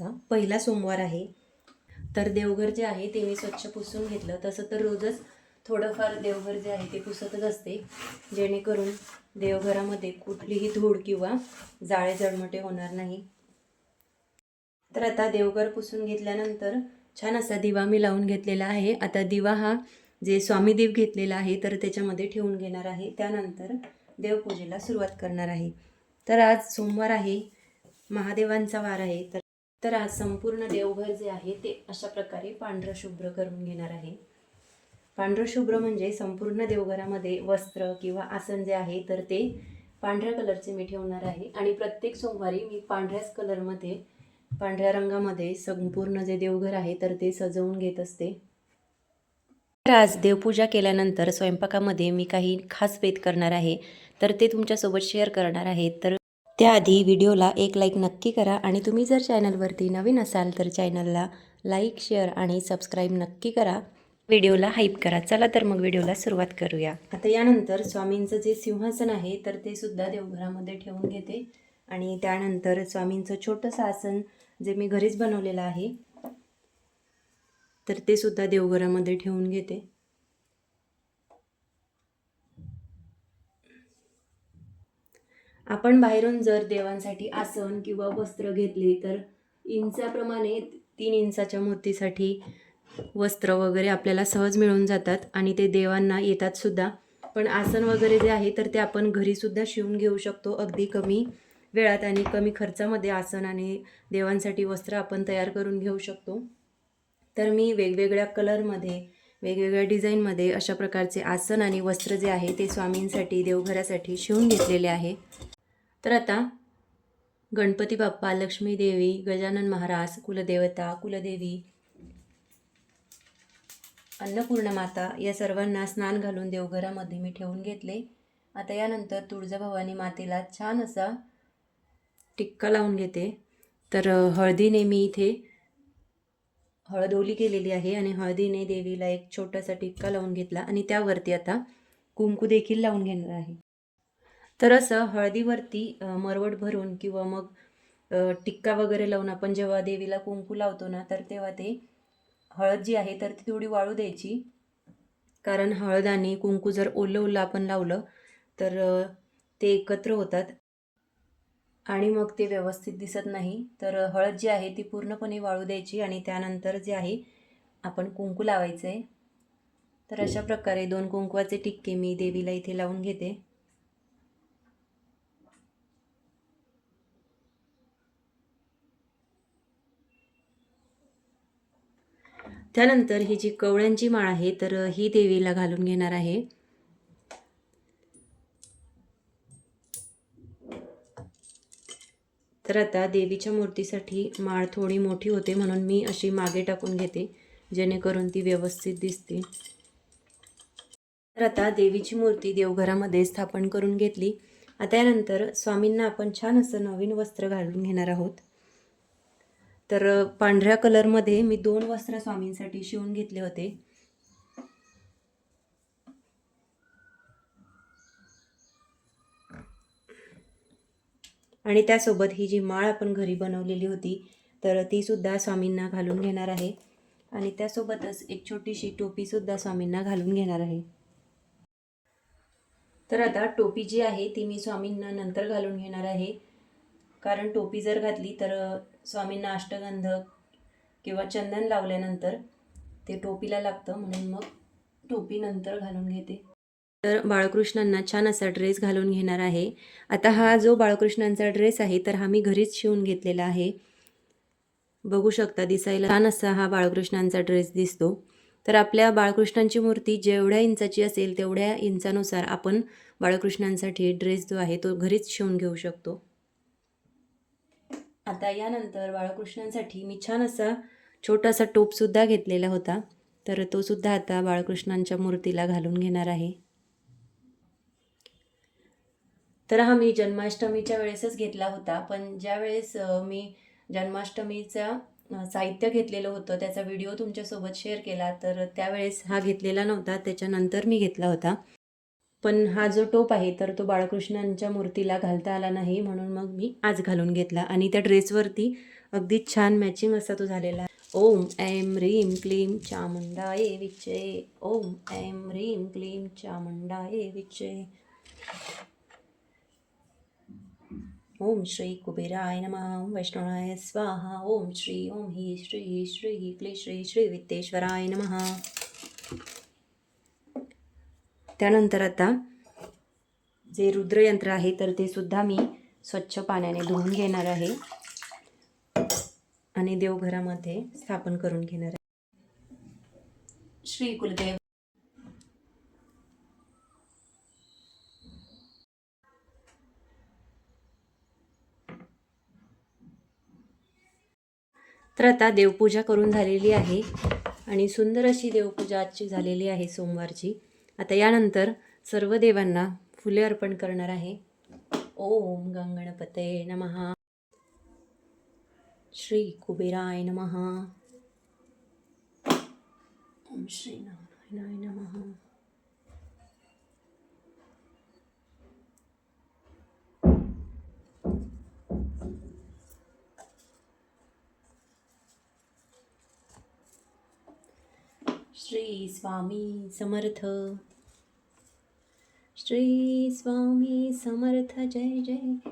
महिन्याचा पहिला सोमवार आहे. तर देवघर जे आहे ते मी स्वच्छ पुसून घेतलं. तसं तर रोजच थोडंफार देवघर जे आहे ते पुसतच असते. जेणेकरून देवघरामध्ये कुठलीही धूळ किंवा जाळे जळमटे होणार नाही. तर आता देवघर पुसून घेतल्यानंतर छान असा दिवा मी लावून घेतलेला आहे. आता दिवा हा जे स्वामीदेव घेतलेला आहे तर त्याच्यामध्ये ठेवून घेणार आहे. त्यानंतर देवपूजेला सुरुवात करणार आहे. तर आज सोमवार आहे. महादेवांचा वार आहे. तर तर आज संपूर्ण देवघर जे आहे ते अशा प्रकारे पांढरं शुभ्र करून घेणार आहे. पांढरं शुभ्र म्हणजे संपूर्ण देवघरामध्ये वस्त्र किंवा आसन जे आहे तर ते पांढऱ्या कलरचे मी ठेवणार आहे. आणि प्रत्येक सोमवारी मी पांढऱ्याच कलरमध्ये पांढऱ्या रंगामध्ये संपूर्ण जे देवघर आहे तर ते सजवून घेत असते. तर आज देवपूजा केल्यानंतर स्वयंपाकामध्ये मी काही खास भेद करणार आहे. तर ते तुमच्यासोबत शेअर करणार आहे. तर त्याआधी व्हिडिओला एक लाईक नक्की करा आणि तुम्ही जर चॅनलवरती नवीन असाल तर चॅनलला लाईक शेअर आणि सबस्क्राईब नक्की करा. व्हिडिओला हाईप करा. चला तर मग व्हिडिओला सुरुवात करूया. आता यानंतर स्वामींचं जे सिंहासन आहे तर ते सुद्धा देवघरामध्ये ठेवून घेते. आणि त्यानंतर स्वामींचं छोटंसं आसन जे मी घरीच बनवलेलं आहे तर ते सुद्धा देवघरामध्ये ठेवून घेते. आपण बाहेरून जर देवांसाठी आसन किंवा वस्त्र घेतले तर इंचाप्रमाणे तीन इंचाच्या मूर्तीसाठी वस्त्र वगैरे आपल्याला सहज मिळून जातात आणि ते देवांना येतात सुद्धा. पण आसन वगैरे जे आहे तर ते आपण घरीसुद्धा शिवून घेऊ शकतो अगदी कमी वेळात आणि कमी खर्चामध्ये आसन आणि देवांसाठी वस्त्र आपण तयार करून घेऊ शकतो. तर मी वेगवेगळ्या कलरमध्ये वेगवेगळ्या डिझाईनमध्ये अशा प्रकारचे आसन आणि वस्त्र जे आहे ते स्वामींसाठी देवघरासाठी शिवून घेतलेले आहे. तर आता गणपती बाप्पा लक्ष्मी देवी गजानन महाराज कुलदेवता कुलदेवी अन्नपूर्णा माता या सर्वांना स्नान घालून देवघरामध्ये मी ठेवून घेतले. आता यानंतर तुळजाभवानी मातेला छान असा टिक्का लावून घेते. तर हळदीने मी इथे हळद ओली केलेली आहे आणि हळदीने देवीला एक छोटासा टिक्का लावून घेतला आणि त्यावरती आता कुंकू देखील लावून घेणार आहे. तर असं हळदीवरती मरवट भरून किंवा मग टिक्का वगैरे लावून आपण जेव्हा देवीला कुंकू लावतो ना तर तेव्हा ते हळद जी आहे तर ती थोडी वाळू द्यायची. कारण हळद आणि कुंकू जर ओलं ओलं आपण लावलं तर ते एकत्र होतात. आणि मग ते व्यवस्थित दिसत नाही. तर हळद जी आहे ती पूर्णपणे वाळू द्यायची आणि त्यानंतर जे आहे आपण कुंकू लावायचं आहे तर अशा प्रकारे दोन कुंकवाचे टिक्के मी देवीला इथे लावून घेते. त्यानंतर ही जी कवळ्यांची माळ आहे तर ही देवीला घालून घेणार आहे. तर आता देवीच्या मूर्तीसाठी माळ थोडी मोठी होते म्हणून मी अशी मागे टाकून घेते जेणेकरून ती व्यवस्थित दिसते. तर आता देवीची मूर्ती देवघरामध्ये स्थापन करून घेतली. आता यानंतर स्वामींना आपण छान असं नवीन वस्त्र घालून घेणार आहोत. तर पांढऱ्या कलरमध्ये मी दोन वस्त्र स्वामींसाठी शिवून घेतले होते. आणि त्यासोबत ही जी माळ आपण घरी बनवलेली होती तर ती सुद्धा स्वामींना घालून घेणार आहे. आणि त्यासोबतच एक छोटीशी टोपीसुद्धा स्वामींना घालून घेणार आहे. तर आता टोपी जी आहे ती मी स्वामींना नंतर घालून घेणार आहे. कारण टोपी जर घातली तर स्वामींना अष्टगंध किंवा चंदन लावल्यानंतर ते टोपीला लागतं म्हणून मग टोपी नंतर घालून घेते. तर बाळकृष्णांना छान असा ड्रेस घालून घेणार आहे. आता हा जो बाळकृष्णांचा ड्रेस आहे तर हा मी घरीच शिवून घेतलेला आहे. बघू शकता दिसायला छान असा हा बाळकृष्णांचा ड्रेस दिसतो. तर आपल्या बाळकृष्णांची मूर्ती जेवढ्या इंचाची असेल तेवढ्या इंचानुसार आपण बाळकृष्णांसाठी ड्रेस जो आहे तो घरीच शिवून घेऊ शकतो. आता यानंतर बाळकृष्णांसाठी मी छान असा छोटासा टोपसुद्धा घेतलेला होता. तर तो सुद्धा आता बाळकृष्णांच्या मूर्तीला घालून घेणार आहे. तर हा मी जन्माष्टमीच्या वेळेसच घेतला होता. पण ज्या वेळेस मी जन्माष्टमीचा साहित्य घेतलेलं होतं त्याचा व्हिडिओ तुमच्यासोबत शेअर केला तर त्यावेळेस हा घेतलेला नव्हता. त्याच्यानंतर मी घेतला होता. पण हा जो टोप आहे तर तो बाळकृष्णांच्या मूर्तीला घालता आला नाही म्हणून मग मी आज घालून घेतला. आणि त्या ड्रेसवरती अगदी छान मॅचिंग असा तो झालेला. आहे ओम ऐं ह्रीं क्लीं चामुंडाये विचे ओम ऐं ह्रीं क्लीं चामुंडाये विचे ओम श्री कुबेराय नमः. ओम वैष्णवाय स्वाहा. ओम श्री ओम ही श्री श्री क्ली श्री श्री वित्तेश्वराय नमः. त्यानंतर आता जे रुद्रयंत्र आहे तर ते सुद्धा मी स्वच्छ पाण्याने धुवून घेणार आहे आणि देवघरामध्ये स्थापन करून घेणार आहे. श्री कुलदेव. तर आता देवपूजा करून झालेली आहे आणि सुंदर अशी देवपूजा आजची झालेली आहे सोमवारची. आता यानंतर सर्व देवांना फुले अर्पण करणार आहे. ओम गंगणपते नमः. श्री कुबेराय नमः. ओम श्री नारायणाय नमः. श्री स्वामी समर्थ. श्री स्वामी समर्थ जय जय.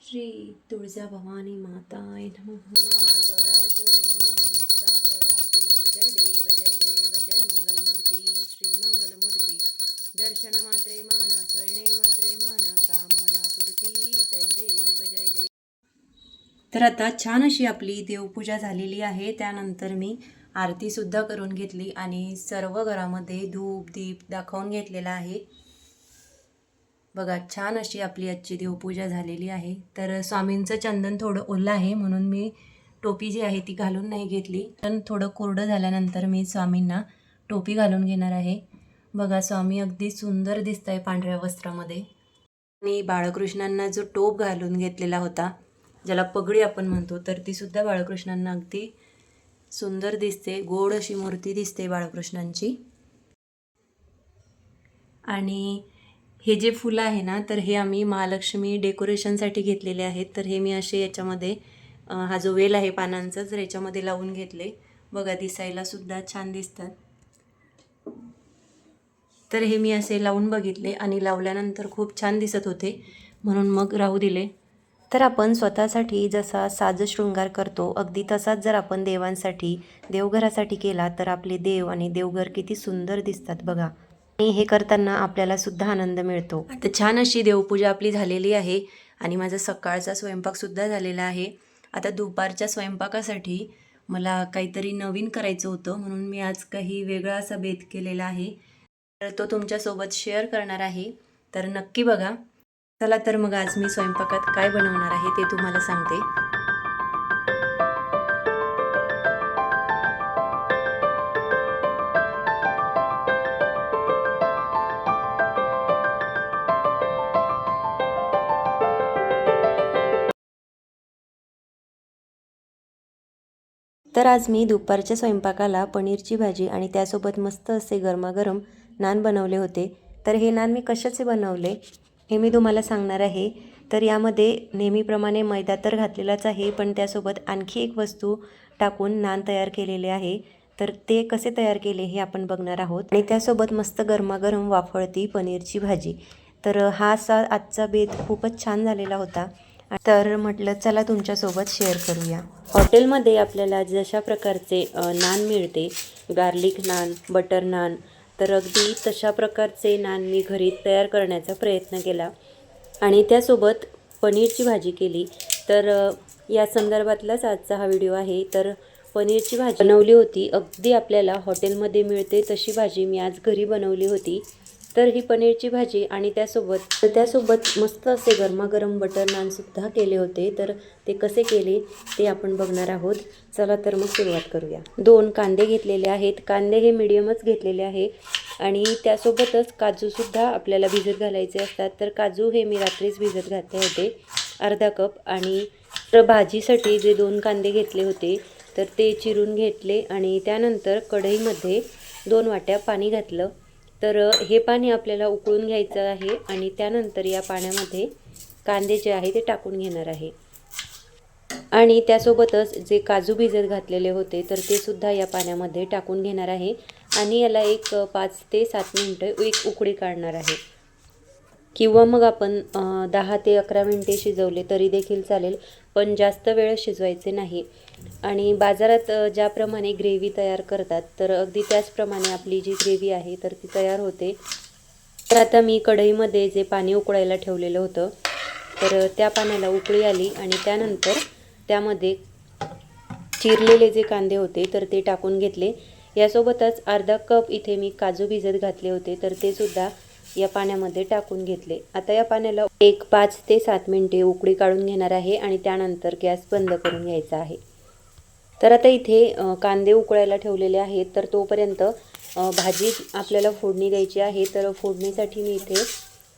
श्री तुळजा भवानी माताय नमः जय देव जय देव जय मंगलमूर्ती. श्री मंगलमूर्ती. दर्शन मात्रे माना स्वर्णे मात्रे माना कामना पूर्ती. जय देव जय देव. तर आता छान अशी आपली देवपूजा झालेली आहे. त्यानंतर मी आरतीसुद्धा करून घेतली आणि सर्व घरामध्ये धूप दीप दाखवून घेतलेला आहे. बघा छान अशी आपली आजची देवपूजा झालेली आहे. तर स्वामींचं चंदन थोडं ओलं आहे म्हणून मी टोपी जी आहे ती घालून नाही घेतली. पण थोडं कोरडं झाल्यानंतर मी स्वामींना टोपी घालून घेणार आहे. बघा स्वामी अगदी सुंदर दिसत आहे पांढऱ्या वस्त्रामध्ये. आणि बाळकृष्णांना जो टोप घालून घेतलेला होता ज्याला पगडी आपण म्हणतो तर तीसुद्धा बाळकृष्णांना अगदी सुंदर दिसते. गोड अशी मूर्ती दिसते बाळकृष्णांची. आणि हे जे फुलं आहे ना तर हे आम्ही महालक्ष्मी डेकोरेशनसाठी घेतलेले आहेत. तर हे मी असे याच्यामध्ये हा जो वेल आहे पानांचा जर याच्यामध्ये लावून घेतले बघा दिसायला सुद्धा छान दिसतात. तर हे मी असे लावून बघितले आणि लावल्यानंतर खूप छान दिसत होते. म्हणून मग राहू दिले. तर आपण स्वतःसाठी जसा साजशृंगार करतो अगदी तसाच जर आपण देवांसाठी देवघरासाठी केला तर आपले देव आणि देवघर किती सुंदर दिसतात बघा. आणि हे करताना आपल्याला सुद्धा आनंद मिळतो. आता छान अशी देवपूजा आपली झालेली आहे आणि माझा सकाळचा स्वयंपाकसुद्धा झालेला आहे. आता दुपारच्या स्वयंपाकासाठी मला काहीतरी नवीन करायचं होतं म्हणून मी आज काही वेगळा असा बेत केलेला आहे. तर तो तुमच्यासोबत शेअर करणार आहे. तर नक्की बघा. चला तर मग आज मी स्वयंपाकात काय बनवणार आहे ते तुम्हाला सांगते. तर आज मी दुपारच्या स्वयंपाकाला पनीरची भाजी आणि त्यासोबत मस्त असे गरमागरम नान बनवले होते. तर हे नान मी कशाचे बनवले हे मी तुम्हाला सांगणार आहे. तर यामध्ये नेहमीप्रमाणे मैदा तर घातलेलाच आहे पण त्यासोबत आणखी एक वस्तू टाकून नान तयार केलेले आहे. तर ते कसे तयार केले हे आपण बघणार आहोत. आणि त्यासोबत मस्त गरमागरम वाफळती पनीरची भाजी. तर हा असा आजचा बेत खूपच छान झालेला होता. तर म्हटलं चला तुमच्यासोबत शेअर करूया. हॉटेलमध्ये आपल्याला जशा प्रकारचे नान मिळते गार्लिक नान बटर नान तर अगदी तशा प्रकारचे नान मी घरी तयार करण्याचा प्रयत्न केला. आणि त्यासोबत पनीरची भाजी केली. तर या संदर्भातलाच आजचा हा व्हिडिओ आहे. तर पनीरची भाजी बनवली होती. अगदी आपल्याला हॉटेलमध्ये मिळते तशी भाजी मी आज घरी बनवली होती. तर ही पनीरची भाजी आणि त्यासोबत तर त्यासोबत मस्त असे गरमागरम बटर नानसुद्धा केले होते. तर ते कसे केले ते आपण बघणार आहोत. चला तर मग सुरुवात करूया. दोन कांदे घेतलेले आहेत. कांदे हे मिडियमच घेतलेले आहे. आणि त्यासोबतच काजूसुद्धा आपल्याला भिजत घालायचे असतात. तर काजू हे मी रात्रीच भिजत घातले होते. अर्धा कप. आणि तर भाजीसाठी जे दोन कांदे घेतले होते तर ते चिरून घेतले आणि त्यानंतर कढईमध्ये दोन वाट्या पाणी घातलं. तर हे पाणी आपल्याला उकळून घ्यायचं आहे आणि त्यानंतर या पाण्यामध्ये कांदे जे आहे ते टाकून घेणार आहे. आणि त्यासोबतच जे काजू भिजत घातलेले होते तर ते सुद्धा या पाण्यामध्ये टाकून घेणार आहे आणि याला एक पाच ते सात मिनटं एक उकळी काढणार आहे. किंवा मग आपण दहा ते अकरा मिनटे शिजवले तरी देखील चालेल पण जास्त वेळ शिजवायचे नाही. आणि बाजारात ज्याप्रमाणे ग्रेव्ही तयार करतात तर अगदी त्याचप्रमाणे आपली जी ग्रेव्ही आहे तर ती तयार होते. तर आता मी कढईमध्ये जे पाणी उकळायला ठेवलेलं होतं तर त्या पाण्याला उकळी आली आणि त्यानंतर त्यामध्ये चिरलेले जे कांदे होते तर ते टाकून घेतले. यासोबतच अर्धा कप इथे मी काजू भिजत घातले होते तर ते सुद्धा या पाण्यामध्ये टाकून घेतले. आता या पाण्याला एक पाच ते सात मिनटे उकळी काढून घेणार आहे आणि त्यानंतर गॅस बंद करून घ्यायचा आहे. तर आता इथे कांदे उकळायला ठेवलेले आहेत. तर तोपर्यंत भाजी आपल्याला फोडणी द्यायची आहे. तर फोडणीसाठी मी इथे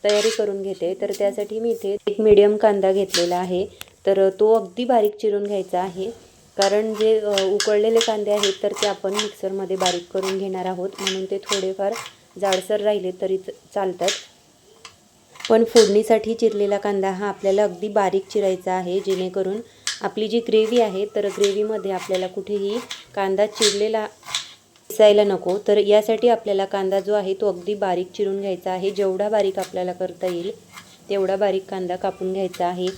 तयारी करून घेते. तर त्यासाठी मी इथे एक मीडियम कांदा घेतलेला आहे. तर तो अगदी बारीक चिरून घ्यायचा आहे. कारण जे उकळलेले कांदे आहेत तर ते आपण मिक्सरमध्ये बारीक करून घेणार आहोत. म्हणून ते थोडेफार जाडसर राहिले तरी चालतात. पण फोडणीसाठी चिरलेला कांदा हा आपल्याला अगदी बारीक चिरायचा आहे. जेणेकरून आपली जी ग्रेव्ही आहे तर ग्रेव्हीमध्ये आपल्याला कुठेही कांदा चिरलेला दिसायला नको. तर यासाठी आपल्याला कांदा जो आहे तो अगदी बारीक चिरून घ्यायचा आहे. जेवढा बारीक आपल्याला करता येईल तेवढा बारीक कांदा कापून घ्यायचा आहे.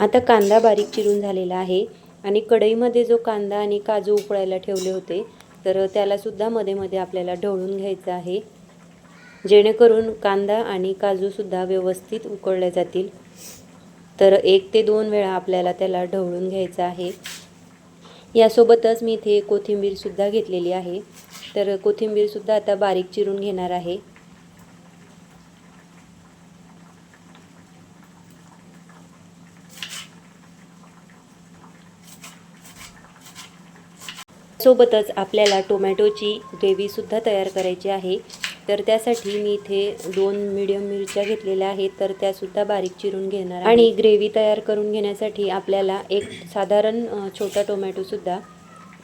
आता कांदा बारीक चिरून झालेला आहे. आणि कढईमध्ये जो कांदा आणि काजू उकळायला ठेवले होते तर त्यालासुद्धा मध्ये मध्ये आपल्याला ढवळून घ्यायचं आहे. जेणेकरून कांदा आणि काजूसुद्धा व्यवस्थित उकळले जातील. तर एक ते दोन वेळा आपल्याला त्याला ढवळून घ्यायचं आहे. यासोबतच मी इथे कोथिंबीरसुद्धा घेतलेली आहे. तर कोथिंबीरसुद्धा आता बारीक चिरून घेणार आहे. सोबतच आपल्याला टोमॅटोची ग्रेव्हीसुद्धा तयार करायची आहे. तर त्यासाठी मी इथे दोन मिडियम मिरच्या घेतलेल्या आहेत तर त्यासुद्धा बारीक चिरून घेणार आणि ग्रेव्ही तयार करून घेण्यासाठी आपल्याला एक साधारण छोटा टोमॅटोसुद्धा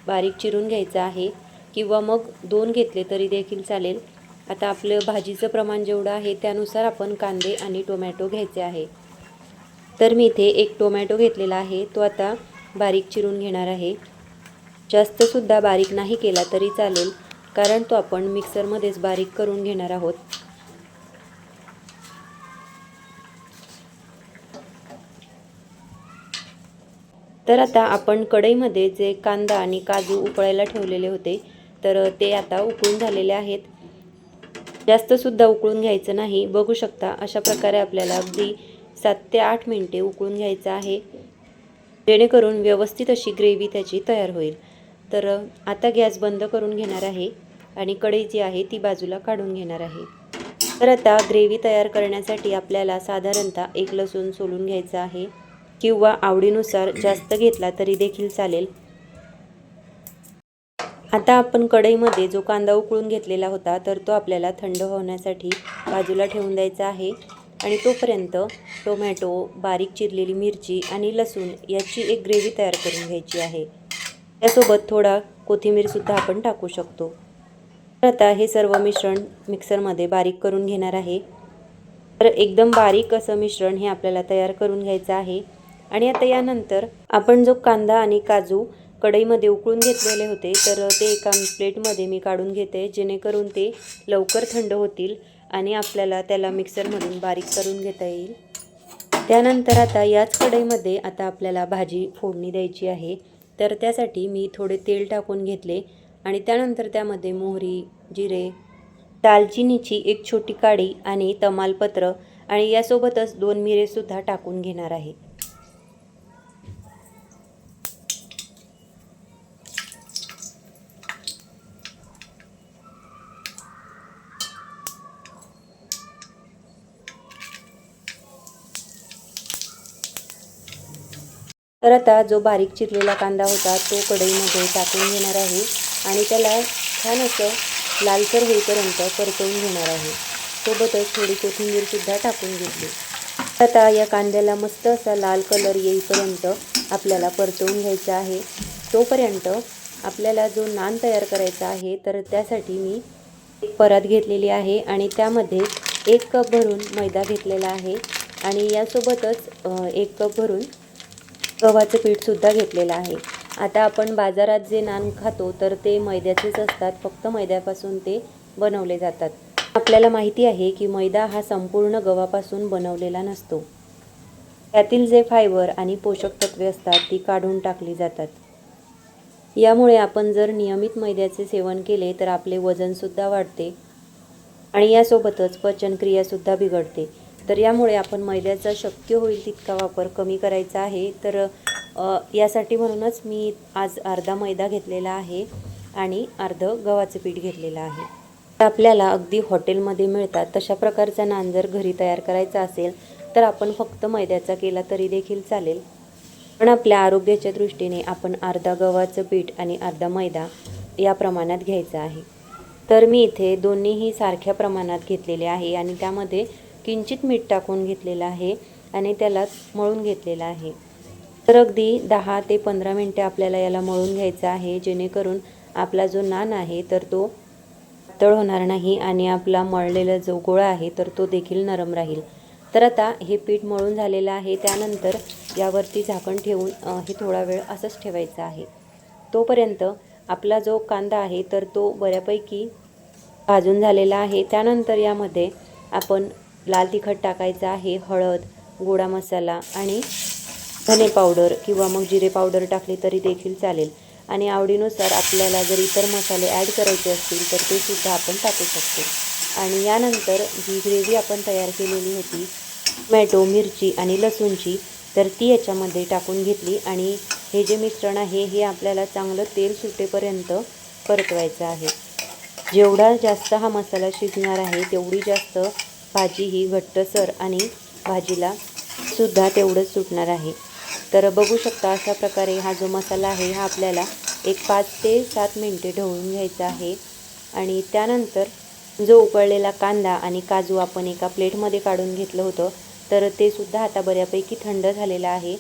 बारीक चिरून घ्यायचा आहे. किंवा मग दोन घेतले तरी देखील चालेल. आता आपलं भाजीचं प्रमाण जेवढं आहे त्यानुसार आपण कांदे आणि टोमॅटो घ्यायचे आहे. तर मी इथे एक टोमॅटो घेतलेला आहे तो आता बारीक चिरून घेणार आहे. जास्तसुद्धा बारीक नाही केला तरी चालेल कारण तो आपण मिक्सरमध्येच बारीक करून घेणार आहोत. तर आता आपण कढईमध्ये जे कांदा आणि काजू उकळायला ठेवलेले होते तर ते आता उकळून झालेले आहेत. जास्तसुद्धा उकळून घ्यायचं नाही. बघू शकता अशा प्रकारे आपल्याला अगदी सात ते आठ मिनटे उकळून घ्यायचं आहे. जेणेकरून व्यवस्थित अशी ग्रेव्ही त्याची तयार होईल. तर आता गॅस बंद करून घेणार आहे आणि कढई जी आहे ती बाजूला काढून घेणार आहे. तर आता ग्रेव्ही तयार करण्यासाठी आपल्याला साधारणतः एक लसूण सोलून घ्यायचा आहे किंवा आवडीनुसार जास्त घेतला तरी देखील चालेल. आता आपण कढईमध्ये जो कांदा उकळून घेतलेला होता तर तो आपल्याला थंड होण्यासाठी बाजूला ठेवून द्यायचा आहे आणि तोपर्यंत टोमॅटो बारीक चिरलेली मिरची आणि लसूण याची एक ग्रेव्ही तयार करून घ्यायची आहे. त्यासोबत थोडा कोथिंबीरसुद्धा आपण टाकू शकतो. तर आता हे सर्व मिश्रण मिक्सरमध्ये बारीक करून घेणार आहे. तर एकदम बारीक असं मिश्रण हे आपल्याला तयार करून घ्यायचं आहे. आणि आता यानंतर आपण जो कांदा आणि काजू कढईमध्ये उकळून घेतलेले होते तर ते एका प्लेटमध्ये मी काढून घेते जेणेकरून ते लवकर थंड होतील आणि आपल्याला त्याला मिक्सरमधून बारीक करून घेता येईल. त्यानंतर आता याच कढईमध्ये आता आपल्याला भाजी फोडणी द्यायची आहे. तर त्यासाठी मी थोडे तेल टाकून घेतले आणि त्यानंतर त्यामध्ये मोहरी जिरे दालचिनीची एक छोटी काडी आणि तमालपत्र आणि यासोबतच दोन मिरेसुद्धा टाकून घेणार आहे. तर आता जो बारीक चिरलेला कांदा होता तो कढईमध्ये टाकून घेणार आहे आणि त्याला छान असं लालसर होईपर्यंत परतवून घेणार आहे. सोबतच थोडी कोथिंबीरसुद्धा टाकून घेतली. आता या कांद्याला मस्त असा लाल कलर येईपर्यंत आपल्याला परतवून घ्यायचा आहे. तोपर्यंत आपल्याला जो नान तयार करायचा आहे तर त्यासाठी मी एक परत घेतलेली आहे आणि त्यामध्ये एक कप भरून मैदा घेतलेला आहे. आणि यासोबतच एक कप भरून गव्हाचं पीठसुद्धा घेतलेलं आहे. आता आपण बाजारात जे नान खातो तर ते मैद्याचेच असतात. फक्त मैद्यापासून ते बनवले जातात. आपल्याला माहिती आहे की मैदा हा संपूर्ण गव्हापासून बनवलेला नसतो. त्यातील जे फायबर आणि पोषक तत्वे असतात ती काढून टाकली जातात. यामुळे आपण जर नियमित मैद्याचे सेवन केले तर आपले वजनसुद्धा वाढते आणि यासोबतच पचनक्रियासुद्धा बिघडते. तर यामुळे आपण मैद्याचा शक्य होईल तितका वापर कमी करायचा आहे. तर यासाठी म्हणूनच मी आज अर्धा मैदा घेतलेला आहे आणि अर्धं गव्हाचं पीठ घेतलेलं आहे. आपल्याला अगदी हॉटेलमध्ये मिळतात तशा प्रकारचा नान जर घरी तयार करायचा असेल तर आपण फक्त मैद्याचा केला तरी देखील चालेल. पण आपल्या आरोग्याच्या दृष्टीने आपण अर्धा गव्हाचं पीठ आणि अर्धा मैदा या प्रमाणात घ्यायचा आहे. तर मी इथे दोन्हीही सारख्या प्रमाणात घेतलेले आहे आणि त्यामध्ये किंचित मीठ टाकून घेतलेलं आहे आणि त्याला मळून घेतलेलं आहे. तर अगदी दहा ते पंधरा मिनटे आपल्याला याला मळून घ्यायचं आहे जेणेकरून आपला जो नान आहे तर तो पातळ होणार नाही आणि आपला मळलेला जो गोळा आहे तर तो देखील नरम राहील. तर आता हे पीठ मळून झालेलं आहे त्यानंतर यावरती झाकण ठेवून हे थोडा वेळ असंच ठेवायचं आहे. तोपर्यंत आपला जो कांदा आहे तर तो बऱ्यापैकी भाजून झालेला आहे. त्यानंतर यामध्ये आपण लाल तिखट टाकायचं आहे हळद गोडा मसाला आणि धने पावडर किंवा मग जिरे पावडर टाकली तरी देखील चालेल. आणि आवडीनुसार आपल्याला जर इतर मसाले ॲड करायचे असतील तर ते सुद्धा आपण टाकू शकतो. आणि यानंतर जी ग्रेव्ही आपण तयार केलेली होती टोमॅटो मिरची आणि लसूणची तर ती याच्यामध्ये टाकून घेतली आणि हे जे मिश्रण आहे हे आपल्याला चांगलं तेल सुटेपर्यंत परतवायचं आहे. जेवढा जास्त हा मसाला शिजणार आहे तेवढी जास्त भाजी ही घट्टसर आणि भाजीला सुद्धा तेवढंच सुटणार आहे. तर बघू शकता अशा प्रकारे हा जो मसाला आहे हा आपल्याला एक पाच ते सात मिनटे ढवळून घ्यायचा आहे. आणि त्यानंतर जो उकळलेला कांदा आणि काजू आपण एका प्लेटमध्ये काढून घेतलं होतं तर ते सुद्धा आता बऱ्यापैकी थंड झालेलं आहे.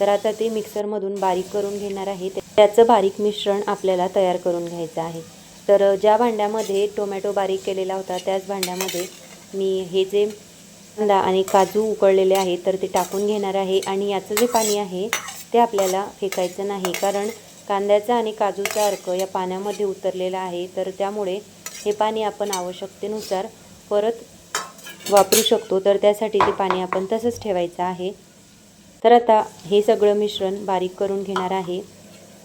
तर आता ते मिक्सरमधून बारीक करून घेणार आहे. त्याचं बारीक मिश्रण आपल्याला तयार करून घ्यायचं आहे. तर ज्या भांड्यामध्ये टोमॅटो बारीक केलेला होता त्याच भांड्यामध्ये मी हे जे कांदा आणि काजू उकळलेले आहे तर ते टाकून घेणार आहे. आणि याचं जे पाणी आहे ते आपल्याला फेकायचं नाही. कारण कांद्याचा आणि काजूचा अर्क या पाण्यामध्ये उतरलेला आहे तर त्यामुळे हे पाणी आपण आवश्यकतेनुसार परत वापरू शकतो. तर त्यासाठी ते पाणी आपण तसंच ठेवायचं आहे. तर आता हे सगळं मिश्रण बारीक करून घेणार आहे.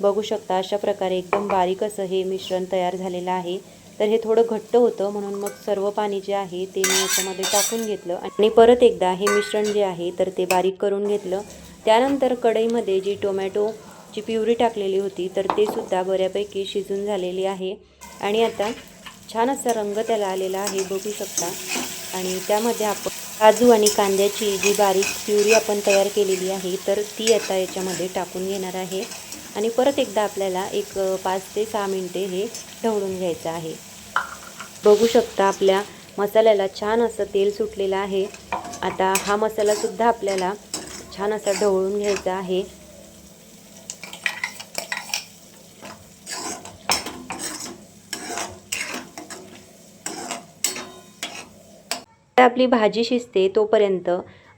बघू शकता अशा प्रकारे एकदम बारीक असं हे मिश्रण तयार झालेलं आहे. तर हे थोडं घट्ट होतं म्हणून मग सर्व पाणी जे आहे ते मी याच्यामध्ये टाकून घेतलं. आणि परत एकदा हे मिश्रण जे आहे तर ते बारीक करून घेतलं. त्यानंतर कढईमध्ये जी टोमॅटोची प्युरी टाकलेली होती तर ते सुद्धा बऱ्यापैकी शिजून झालेली आहे. आणि आता छान असा रंग त्याला आलेला आहे बघू शकता. आणि त्यामध्ये आपण काजू आणि कांद्याची जी बारीक प्युरी आपण तयार केलेली आहे तर ती आता याच्यामध्ये टाकून घेणार आहे. आणि परत एकदा आपल्याला एक पाच ते सहा मिनटे हे ढवळून घ्यायचं आहे. बघू शकता आपल्या मसाल्याला छान असं तेल सुटलेलं आहे. आता हा मसालासुद्धा आपल्याला छान असा ढवळून घ्यायचा आहे. तर आपली भाजी शिजते तोपर्यंत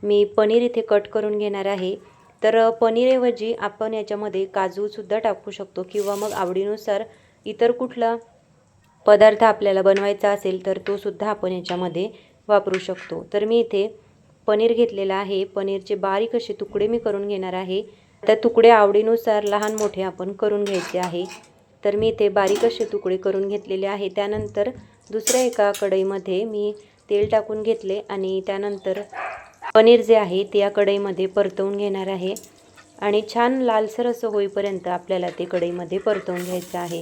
मी पनीर इथे कट करून घेणार आहे. तर पनीरऐवजी आपण याच्यामध्ये काजूसुद्धा टाकू शकतो किंवा मग आवडीनुसार इतर कुठला पदार्थ आपल्याला बनवायचा असेल तर तो सुद्धा आपण याच्यामध्ये वापरू शकतो. तर मी इथे पनीर घेतलेला आहे. पनीरचे बारीक असे तुकडे मी करून घेणार आहे. त्या तुकडे आवडीनुसार लहान मोठे आपण करून घ्यायचे आहे. तर मी इथे बारीक असे तुकडे करून घेतलेले आहे. त्यानंतर दुसऱ्या एका कढईमध्ये मी तेल टाकून घेतले आणि त्यानंतर पनीर जे आहे ते या कढईमध्ये परतवून घेणार आहे. आणि छान लालसर असं होईपर्यंत आपल्याला ते कढईमध्ये परतवून घ्यायचं आहे.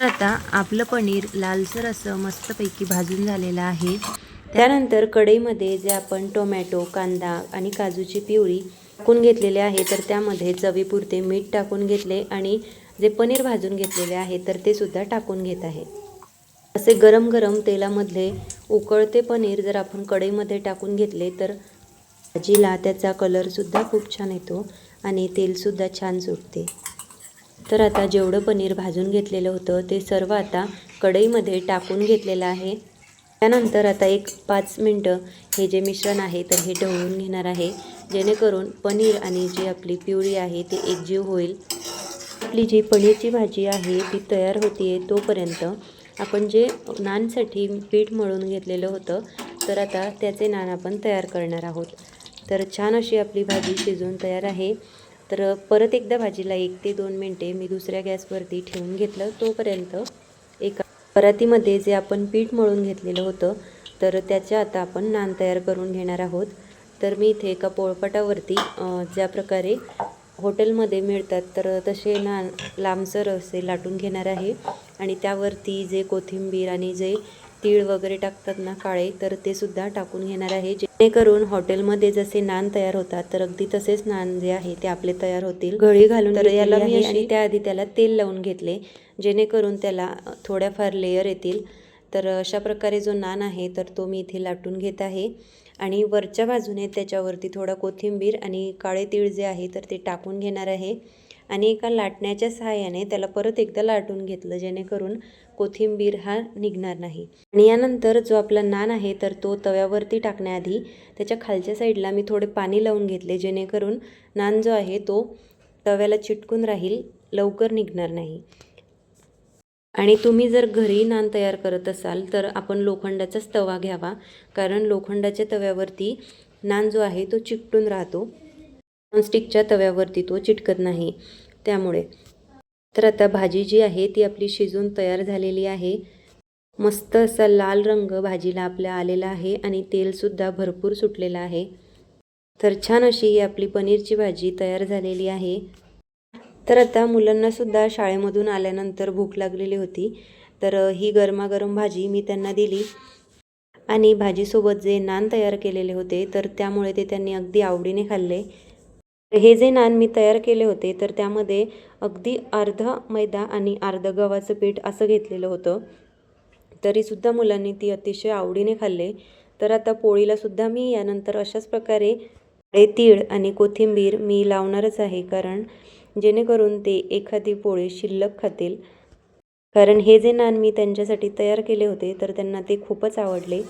आता आपलं पनीर लालसर असं मस्तपैकी भाजून झालेलं आहे. त्यानंतर कढईमध्ये जे आपण टोमॅटो कांदा आणि काजूची पिवळी टाकून घेतलेले आहे तर त्यामध्ये चवीपुरते मीठ टाकून घेतले आणि जे पनीर भाजून घेतलेले आहे तर ते सुद्धा टाकून घेत आहे. असे गरम गरम तेलामधले उकळते पनीर जर आपण कढईमध्ये टाकून घेतले तर भाजीला त्याचा कलरसुद्धा खूप छान येतो आणि तेलसुद्धा छान सुटते. तर आता जेवढं पनीर भाजून घेतलेलं होतं ते सर्व आता कढईमध्ये टाकून घेतलेलं आहे. त्यानंतर आता एक पाच मिनटं हे जे मिश्रण आहे तर हे ढवळून घेणार आहे. जेणेकरून पनीर आणि जी आपली प्युरी आहे ती एकजीव होईल. आपली जी पनीरची भाजी आहे ती तयार होती आहे तोपर्यंत आपण जे नानसाठी पीठ मळून घेतलेलं होतं तर आता त्याचे नान आपण तयार करणार आहोत. तर छान अशी आपली भाजी शिजून तयार आहे. तर परत एकदा भाजीला एक ते दोन मिनटे मी दुसऱ्या गॅसवरती ठेवून घेतलं. तोपर्यंत एका परातीमध्ये जे आपण पीठ मळून घेतलेलं होतं तर त्याच्या आता आपण नान तयार करून घेणार आहोत. तर मी इथे एका पोळपाटावरती ज्या प्रकारे हॉटेलमध्ये मिळतात तर तसे नान लांबसर असे लाटून घेणार आहे. आणि त्यावरती जे कोथिंबीर आणि जे तीळ वगैरे टाकतात ना काळे तर ते सुद्धा टाकून घेणार आहे. जेणेकरून हॉटेलमध्ये जसे नान तयार होतात तर अगदी तसेच नान जे आहे ते आपले तयार होतील. घडी घालून तर याला मी आणि त्याआधी त्याला तेल लावून घेतले जेणेकरून त्याला थोड्याफार लेयर येतील. तर अशा प्रकारे जो नान आहे तर तो मी इथे लाटून घेत आहे. आणि वरच्या बाजूने त्याच्यावरती थोडा कोथिंबीर आणि काळे तीळ जे आहे तर ते टाकून घेणार आहे. आणि एका लाटण्याच्या सहाय्याने त्याला परत एकदा लाटून घेतलं जेणेकरून कोथिंबीर हा निघणार नाही. आणि यानंतर जो आपला नान आहे तर तो तव्यावरती टाकण्याआधी त्याच्या खालच्या साईडला मी थोडे पाणी लावून घेतले जेणेकरून नान जो आहे तो तव्याला चिटकून राहील लवकर निघणार नाही. आणि तुम्ही जर घरी नान तयार करत असाल तर आपण लोखंडाचाच तवा घ्यावा कारण लोखंडाच्या तव्यावरती नान जो आहे तो चिकटून राहतो. नॉनस्टिकच्या तव्यावरती तो चिटकत नाही. त्यामुळे तर आता भाजी जी आहे ती आपली शिजून तयार झालेली आहे. मस्त असा लाल रंग भाजीला आपल्या आलेला आहे आणि तेलसुद्धा भरपूर सुटलेलं आहे. तर छान अशी ही आपली पनीरची भाजी तयार झालेली आहे. तर आता मुलांनासुद्धा शाळेमधून आल्यानंतर भूक लागलेली होती. तर ही गरमागरम भाजी मी त्यांना दिली. आणि भाजीसोबत जे नान तयार केलेले होते तर त्यामुळे ते त्यांनी अगदी आवडीने खाल्ले. हे जे नान मी तयार केले होते तर त्यामध्ये अगदी अर्ध मैदा आणि अर्धं गव्हाचं पीठ असं घेतलेलं होतं. तरीसुद्धा मुलांनी ती अतिशय आवडीने खाल्ले. तर आता पोळीलासुद्धा मी यानंतर अशाच प्रकारे तीळ आणि कोथिंबीर मी लावणारच आहे कारण जेणेकरून ते एखादी पोळी शिल्लक खातील. कारण हे जे नान मी त्यांच्यासाठी तयार केले होते तर त्यांना ते खूपच आवडले.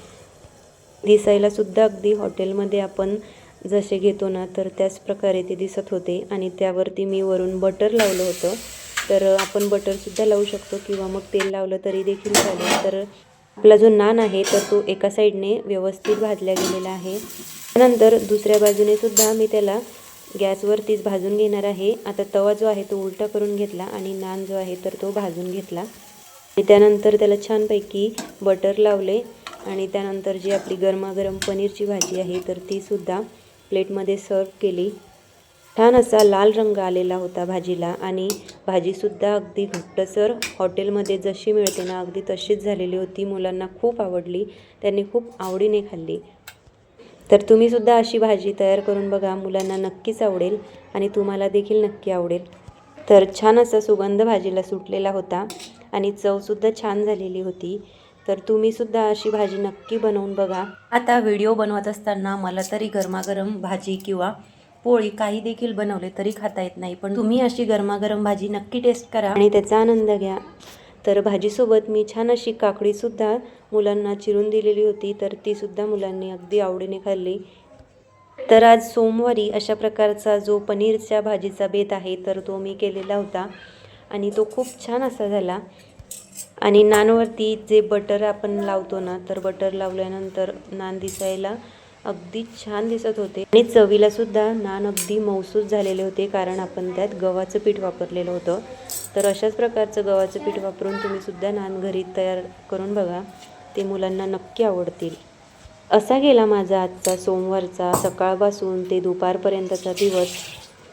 दिसायलासुद्धा अगदी हॉटेलमध्ये आपण जसे घेतो ना तर त्याच प्रकारे ते दिसत होते. आणि त्यावरती मी वरून बटर लावलं होतं. तर आपण बटरसुद्धा लावू शकतो किंवा मग तेल लावलं तरी देखील चालेल. तर आपला जो नान आहे तर तो एका साईडने व्यवस्थित भाजला गेलेला आहे. त्यानंतर दुसऱ्या बाजूने सुद्धा मी त्याला गॅसवरतीच भाजून घेणार आहे. आता तवा जो आहे तो उलटा करून घेतला आणि नान जो आहे तर तो भाजून घेतला. आणि त्यानंतर त्याला छानपैकी बटर लावले. आणि त्यानंतर जी आपली गरमागरम पनीरची भाजी आहे तर तीसुद्धा प्लेटमध्ये सर्व केली. छान असा लाल रंग आलेला होता भाजीला आणि भाजीसुद्धा अगदी घट्टसर हॉटेलमध्ये जशी मिळते ना अगदी तशीच झालेली होती. मुलांना खूप आवडली. त्यांनी खूप आवडीने खाल्ली. तर तुम्हीसुद्धा अशी भाजी तयार करून बघा. मुलांना नक्कीच आवडेल आणि तुम्हाला देखील नक्की आवडेल. तर छान असा सुगंध भाजीला सुटलेला होता आणि चवसुद्धा छान झालेली होती. तर तुम्हीसुद्धा अशी भाजी नक्की बनवून बघा. आता व्हिडिओ बनवत असताना मला तरी गरमागरम भाजी किंवा पोळी काही देखील बनवले तरी खाता येत नाही. पण तुम्ही अशी गरमागरम भाजी नक्की टेस्ट करा आणि त्याचा आनंद घ्या. तर भाजीसोबत मी छान अशी काकडीसुद्धा मुलांना चिरून दिलेली होती तर तीसुद्धा मुलांनी अगदी आवडीने खाल्ली. तर आज सोमवारी अशा प्रकारचा जो पनीरच्या भाजीचा बेत आहे तर तो मी केलेला होता आणि तो खूप छान असा झाला. आणि नानवरती जे बटर आपण लावतो ना तर बटर लावल्यानंतर नान दिसायला अगदी छान दिसत होते. आणि चवीला सुद्धा नान अगदी मौसूस झालेले होते कारण आपण त्यात गव्हाचं पीठ वापरलेलं होतं. तर अशाच प्रकारचं गव्हाचं पीठ वापरून तुम्ही सुद्धा नान घरी तयार करून बघा. ते मुलांना नक्की आवडतील. असा गेला माझा आजचा सोमवारचा सकाळपासून ते दुपारपर्यंतचा दिवस.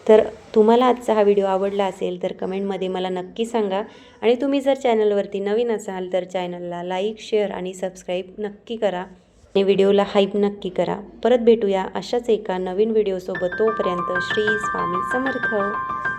तर तुम्हाला आजचा हा व्हिडिओ आवडला असेल तर कमेंटमध्ये मला नक्की सांगा. आणि तुम्ही जर चॅनलवरती नवीन असाल तर चॅनलला लाईक शेअर आणि सबस्क्राईब नक्की करा. आणि व्हिडिओला हाईप नक्की करा. परत भेटूया अशाच एका नवीन व्हिडिओसोबत. तोपर्यंत श्री स्वामी समर्थ.